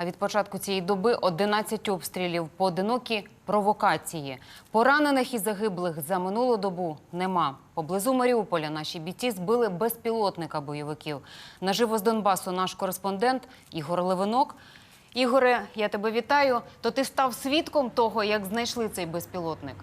А від початку цієї доби 11 обстрілів, поодинокі провокації. Поранених і загиблих за минулу добу нема. Поблизу Маріуполя наші бійці збили безпілотника бойовиків. Наживо з Донбасу наш кореспондент Ігор Левинок. Ігоре, я тебе вітаю. То ти став свідком того, як знайшли цей безпілотник?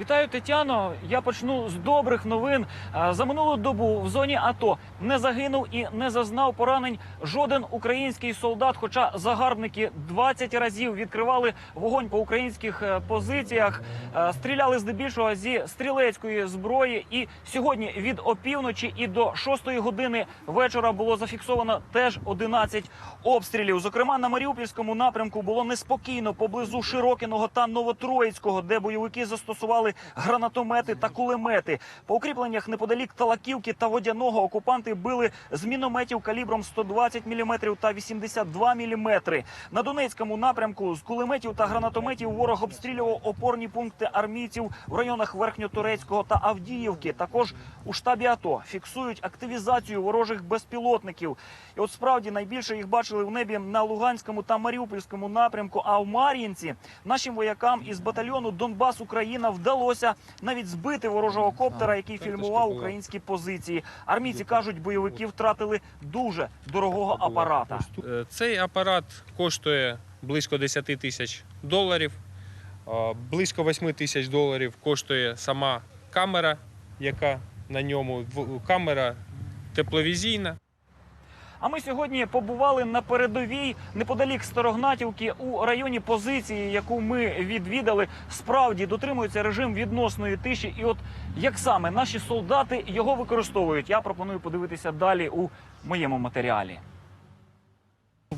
Вітаю, Тетяно. Я почну з добрих новин. За минулу добу в зоні АТО не загинув і не зазнав поранень жоден український солдат. Хоча загарбники 20 разів відкривали вогонь по українських е, позиціях, Е, стріляли здебільшого зі стрілецької зброї. І сьогодні від опівночі і до 6 години вечора було зафіксовано теж 11 обстрілів. Зокрема, на Маріупольському напрямку було неспокійно поблизу Широкиного та Новотроїцького, де бойовики застосували гранатомети та кулемети. По укріпленнях неподалік Талаківки та Водяного окупанти били з мінометів калібром 120 мм та 82 мм. На Донецькому напрямку з кулеметів та гранатометів ворог обстрілював опорні пункти армійців в районах Верхньотурецького та Авдіївки. Також у штабі АТО фіксують активізацію ворожих безпілотників. І от справді найбільше їх бачили в небі на Луганському та Маріупольському напрямку. А в Мар'їнці нашим воякам із батальйону Донбас Україна вдалося навіть збити ворожого коптера, який фільмував українські позиції. Армійці кажуть, бойовики втратили дуже дорогого апарата. Е, Цей апарат коштує близько 10 тисяч доларів. Е, Близько 8 тисяч доларів коштує сама камера, яка на ньому камера тепловізійна. А ми сьогодні побували на передовій неподалік Старогнатівки у районі позиції, яку ми відвідали. Справді дотримується режим відносної тиші. І от як саме наші солдати його використовують, я пропоную подивитися далі у моєму матеріалі.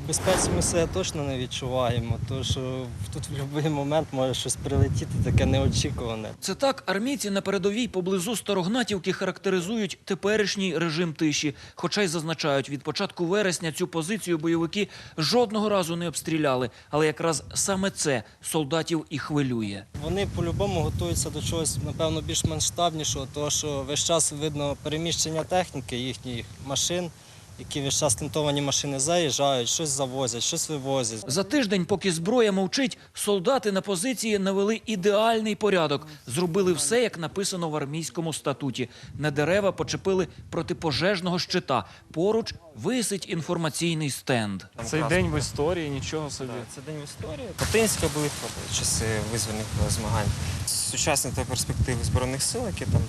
Безпеці ми себе точно не відчуваємо, тому що тут в будь-який момент може щось прилетіти, таке неочікуване. Це так армійці на передовій поблизу Старогнатівки характеризують теперішній режим тиші. Хоча й зазначають, від початку вересня цю позицію бойовики жодного разу не обстріляли. Але якраз саме це солдатів і хвилює. Вони по-любому готуються до чогось, напевно, більш масштабнішого, тому що весь час видно переміщення техніки, їхніх машин, які весь час тентовані машини заїжджають, щось завозять, щось вивозять. За тиждень, поки зброя мовчить, солдати на позиції навели ідеальний порядок. Зробили все, як написано в армійському статуті. На дерева почепили протипожежного щита. Поруч висить інформаційний стенд. Цей день в історії, нічого собі. Це день в історії. Путинська битва, часи визвольних змагань. Сучасні та перспективи Збройних сил, які там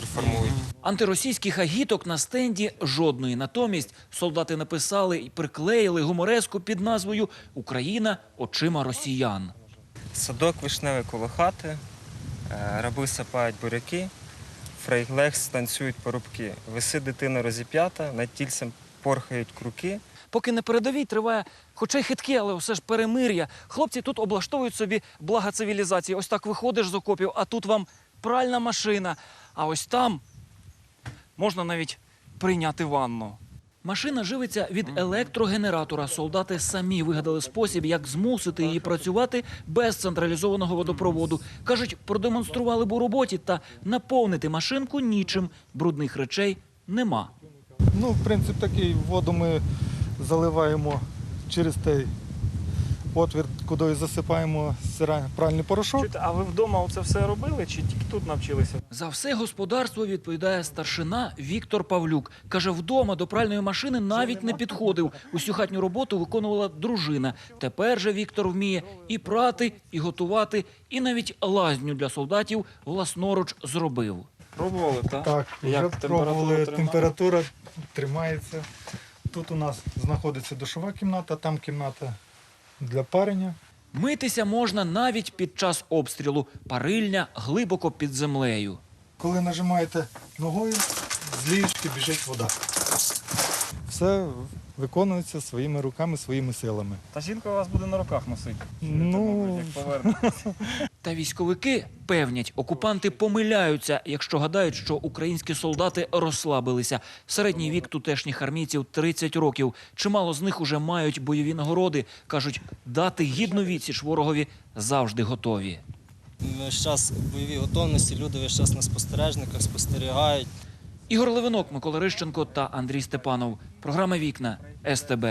реформують. Антиросійських агіток на стенді жодної. Натомість солдати написали і приклеїли гумореску під назвою Україна очима росіян. Садок вишневий коло хати, е, раби сапають буряки, фрейглехс танцюють порубки. Виси дитина розіп'ята, над тільцем порхають круки. Поки на передовій триває, хоча й хитке, але все ж перемир'я. Хлопці тут облаштовують собі блага цивілізації. Ось так виходиш з окопів, а тут вам пральна машина. А ось там можна навіть прийняти ванну. Машина живиться від електрогенератора. Солдати самі вигадали спосіб, як змусити її працювати без централізованого водопроводу. Кажуть, продемонстрували б у роботі та наповнити машинку нічим. Брудних речей нема. Ну, принцип такий, воду ми заливаємо через той отвір, куди засипаємо пральний порошок. А ви вдома це все робили чи тільки тут навчилися? За все господарство відповідає старшина Віктор Павлюк. Каже, вдома до пральної машини навіть не підходив. Усю хатню роботу виконувала дружина. Тепер же Віктор вміє і прати, і готувати, і навіть лазню для солдатів власноруч зробив. Пробували, так? Так, вже Як температура пробували, температура тримається. Тут у нас знаходиться душова кімната, там кімната для парення. Митися можна навіть під час обстрілу. Парильня глибоко під землею. Коли нажимаєте ногою, з ліжки біжить вода. Все виконується своїми руками, своїми силами. Та жінка вас буде на руках носити. Ну, Як повернеться. Та військовики певнять, окупанти помиляються, якщо гадають, що українські солдати розслабилися. Середній вік тутешніх армійців 30 років. Чимало з них уже мають бойові нагороди. кажуть, дати гідну відсіч ворогові завжди готові. Весь час в бойовій готовності, люди весь час на спостережниках спостерігають. Ігор Левинок, Микола Рищенко та Андрій Степанов. Програма Вікна СТБ.